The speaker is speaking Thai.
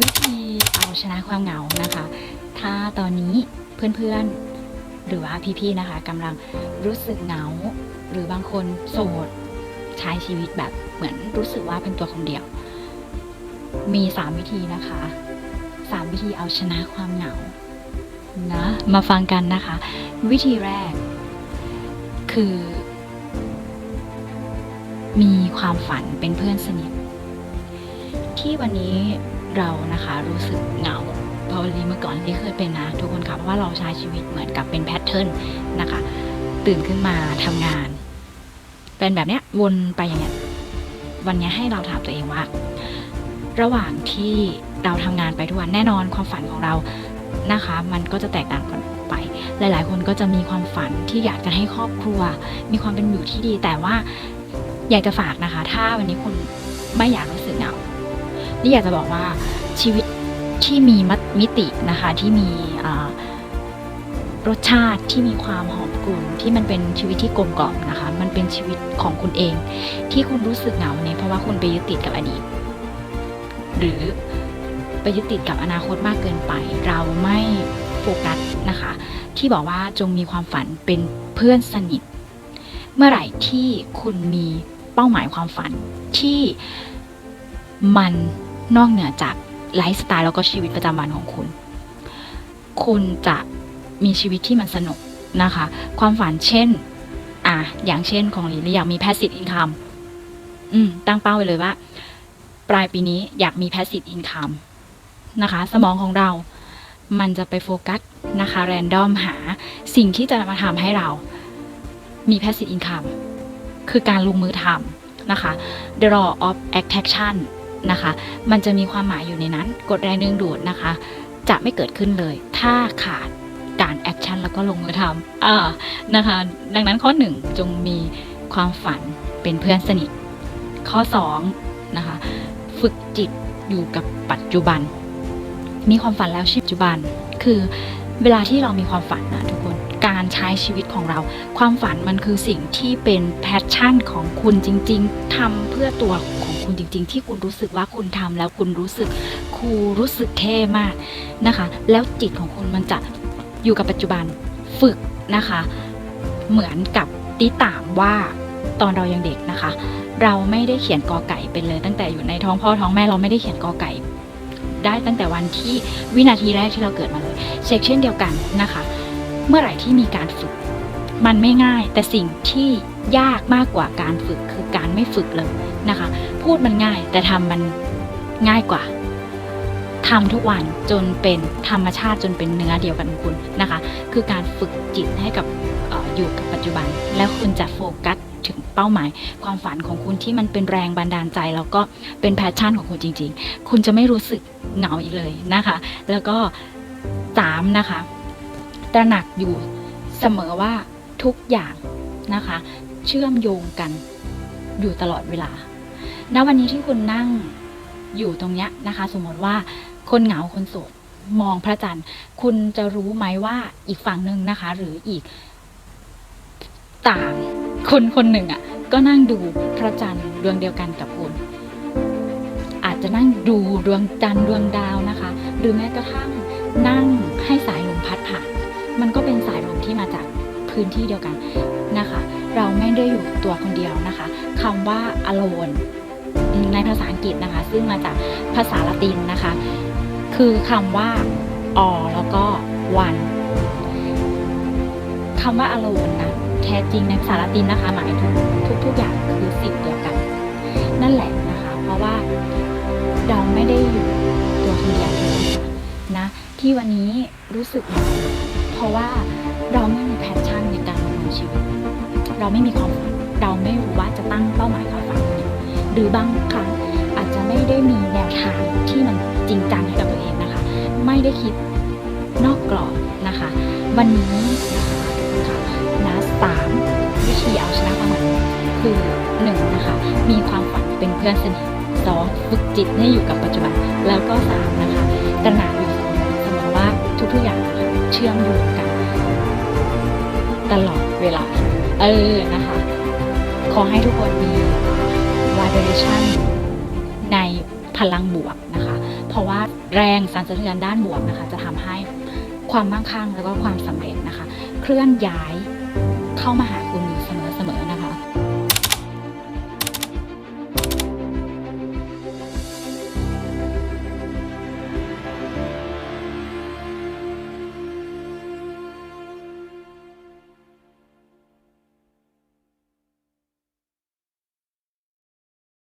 วิธีเอาชนะความเหงานะคะ ถ้าตอนนี้เพื่อนๆ หรือว่าพี่ๆนะคะกำลังรู้สึกเหงา หรือบางคนโสดใช้ชีวิตแบบเหมือนรู้สึกว่าเป็นตัวคนเดียว มี 3 วิธีนะคะ 3 วิธีเอาชนะความเหงานะมาฟังกันนะคะ วิธีแรก คือ มีความฝันเป็นเพื่อนสนิทที่วันนี้ เรานะคะรู้สึกเหงาเพราะลีเมื่อก่อนที่เคยเป็นนะทุกคนค่ะเพราะว่าเราใช้ชีวิตเหมือนกับเป็นแพทเทิร์นนะคะ ตื่นขึ้นมาทำงาน เป็นแบบเนี้ยวนไปอย่างเงี้ยวันเนี้ยให้เราถามตัวเองว่า ระหว่างที่เราทำงานไปทุกวันแน่นอนความฝันของเรานะคะ มันก็จะแตกต่างกันไป หลาย ๆ คนก็จะมีความฝันที่อยากจะให้ครอบครัว มีความเป็นอยู่ที่ดีแต่ว่าอยากจะฝากนะคะ ถ้าวันนี้คุณไม่อยากรู้สึกเหงา นี่อยากจะบอกว่าชีวิตที่มีมิตินะคะที่มีรสชาติที่มีความหอมกลุ่นที่มันเป็นชีวิตที่กลมกล่อมนะคะ มันเป็นชีวิตของคุณเอง ที่คุณรู้สึกเหงาเนี่ยเพราะว่าคุณไปยึดติดกับอดีต หรือไปยึดติดกับอนาคตมากเกินไป เราไม่โฟกัสนะคะ ที่บอกว่าจงมีความฝันเป็นเพื่อนสนิท เมื่อไหร่ที่คุณมีเป้าหมายความฝันที่มัน นอกเหนือจากไลฟ์สไตล์แล้วก็ชีวิตประจำวันของคุณ คุณจะมีชีวิตที่มันสนุกนะคะ ความฝันเช่น อะอย่างเช่นของลีลีอยากมี passive income อืม ตั้งเป้าไว้เลยว่า ปลายปีนี้อยากมี passive income นะคะ สมองของเรา มันจะไปโฟกัสนะคะ แรนดอมหาสิ่งที่จะมาทำให้เรา มี passive income คือการลงมือทำนะคะ the law of attraction นะคะ มันจะมีความหมายอยู่ในนั้น กฎแรงดึงดูดนะคะ จะไม่เกิดขึ้นเลย ถ้าขาดการแอคชั่นแล้วก็ลงมือทำอ่านะคะ ดังนั้นข้อหนึ่งจงมีความฝันเป็นเพื่อนสนิท ข้อสองนะคะ ฝึกจิตอยู่กับปัจจุบัน มีความฝันแล้วชีวิตปัจจุบัน คือเวลาที่เรามีความฝันนะทุกคนการใช้ชีวิตของเรา ความฝันมันคือสิ่งที่เป็นแพชชั่นของคุณจริง ๆทำเพื่อตัวของ คุณจริง ๆ ที่คุณรู้สึกว่าคุณทำแล้วคุณรู้สึกคูรู้สึกเท่มากนะคะ แล้วจิตของคุณมันจะอยู่กับปัจจุบันฝึกนะคะ เหมือนกับติตามว่าตอนเรายังเด็กนะคะ เราไม่ได้เขียนกอไก่เป็นเลย ตั้งแต่อยู่ในท้องพ่อท้องแม่เราไม่ได้เขียนกอไก่ได้ตั้งแต่วันที่วินาทีแรกที่เราเกิดมาเลยเช็คเช่นเดียวกันนะคะ เมื่อไหร่ที่มีการฝึก มันไม่ง่าย แต่สิ่งที่ยากมากกว่าการฝึกคือการไม่ฝึกเลยนะคะ พูดมันง่าย แต่ทำมันง่ายกว่าทำทุกวันจนเป็นธรรมชาติจนเป็นเนื้อเดียวกันของคุณนะคะ คือการฝึกจิตให้กับอออยู่กับปัจจุบัน แล้วคุณจะโฟกัสถึงเป้าหมาย ความฝันของคุณที่มันเป็นแรงบันดาลใจ แล้วก็เป็นแพชชั่นของคุณจริง ๆ คุณจะไม่รู้สึกเหงาอีกเลยนะคะ แล้วก็สามนะคะตระหนักอยู่เสมอว่าทุกอย่างนะคะ เชื่อมโยงกันอยู่ตลอดเวลา ณวันนี้ที่คุณนั่งอยู่ตรงเนี้ยนะคะ สมมติว่าคนเหงาคนโสดมองพระจันทร์ คุณจะรู้ไหมว่าอีกฝั่งหนึ่งนะคะ หรืออีกต่างคนคนหนึ่งอะ่ะ ก็นั่งดูพระจันทร์ดวงเดียวกันกับคุณอาจจะนั่งดูดวงจันทร์ดวงดาวนะคะ หรือแม้กระทั่งนั่งให้สายลมพัดผ่านมันก็เป็นสายลมที่มาจากพื้นที่เดียวกันนะคะ เราไม่ได้อยู่ตัวคนเดียวนะคะคำว่า alone ในภาษาอังกฤษนะคะ ซึ่งมาจากภาษาละตินนะคะ คือคำว่า all แล้วก็ one คำว่า alone นะแท้จริงในภาษาละตินนะคะ หมายถึงทุก ๆ อย่างคือสิ่งเดียวกัน นั่นแหละนะคะ เพราะว่าเราไม่ได้อยู่ตัวคนเดียวนะ ที่วันนี้รู้สึกเหงาเพราะว่าเราไม่มีแพชชั่นในการดำเนินชีวิต เราไม่มีความฝันเราไม่รู้ว่าจะตั้งเป้าหมายความฝันยังไงห รือบางครั้งอาจจะไม่ได้มีแนวทางที่มันจริงจังให้กับตัวเองนะคะ ไม่ได้คิดนอกกรอบนะคะ วันนี้นะคะนะสามวิธีเอาชนะความเหงาคือหนึ่งนะคะ มีความฝันเป็นเพื่อนสนิทสองฝึกจิตให้อยู่กับปัจจุบัน แล้วก็สามนะคะตระหนักอยู่เสมอเสมอว่าทุกๆอย่างนะคะเชื่อมโยงกัน ตลอดเวลา เออนะคะ ขอให้ทุกคนมี vibration ในพลังบวกนะคะ เพราะว่าแรงสั่นสะเทือนด้านบวกนะคะ จะทำให้ความมั่งคั่งแล้วก็ความสำเร็จนะคะ เคลื่อนย้ายเข้ามาหาคุณ